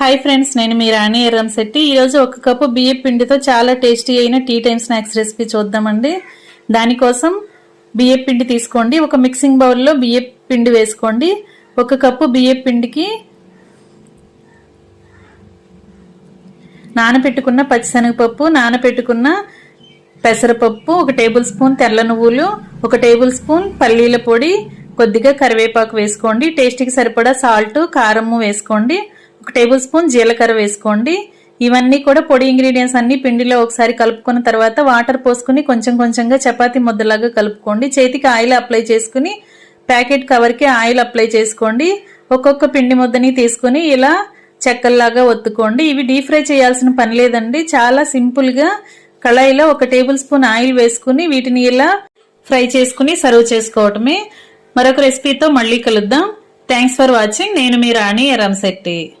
Hi friends నేను మీ రాణి ఎర్రంశెట్టి ఈరోజు ఒక కప్పు బియ్యం పిండితో చాలా టేస్టీ అయిన టీ టైమ్ స్నాక్స్ రెసిపీ చూద్దామండి. దానికోసం బియ్యం పిండి తీసుకోండి. ఒక మిక్సింగ్ బౌల్లో బియ్యం పిండి వేసుకోండి. ఒక కప్పు బియ్యం పిండికి నానపెట్టుకున్న పచ్చిశనగపప్పు నానపెట్టుకున్న పెసరపప్పు ఒక టేబుల్ స్పూన్ తెల్ల నువ్వులు ఒక టేబుల్ స్పూన్ పల్లీల పొడి కొద్దిగా కరివేపాకు వేసుకోండి. టేస్ట్కి సరిపడా సాల్ట్ కారము వేసుకోండి. ఒక టేబుల్ స్పూన్ జీలకర్ర వేసుకోండి. ఇవన్నీ కూడా పొడి ఇంగ్రీడియంట్స్ అన్ని పిండిలో ఒకసారి కలుపుకున్న తర్వాత వాటర్ పోసుకుని కొంచెం కొంచెంగా చపాతీ ముద్దలాగా కలుపుకోండి. చేతికి ఆయిల్ అప్లై చేసుకుని ప్యాకెట్ కవర్కి ఆయిల్ అప్లై చేసుకోండి. ఒక్కొక్క పిండి ముద్దని తీసుకుని ఇలా చెక్కల్లాగా ఒత్తుకోండి. ఇవి డీప్ ఫ్రై చేయాల్సిన పని లేదండి. చాలా సింపుల్గా కళాయిలో ఒక టేబుల్ స్పూన్ ఆయిల్ వేసుకుని వీటిని ఇలా ఫ్రై చేసుకుని సర్వ్ చేసుకోవటమే. మరొక రెసిపీతో మళ్ళీ కలుద్దాం. Thanks for watching. నేను మీ రాణి ఎరంశెట్టి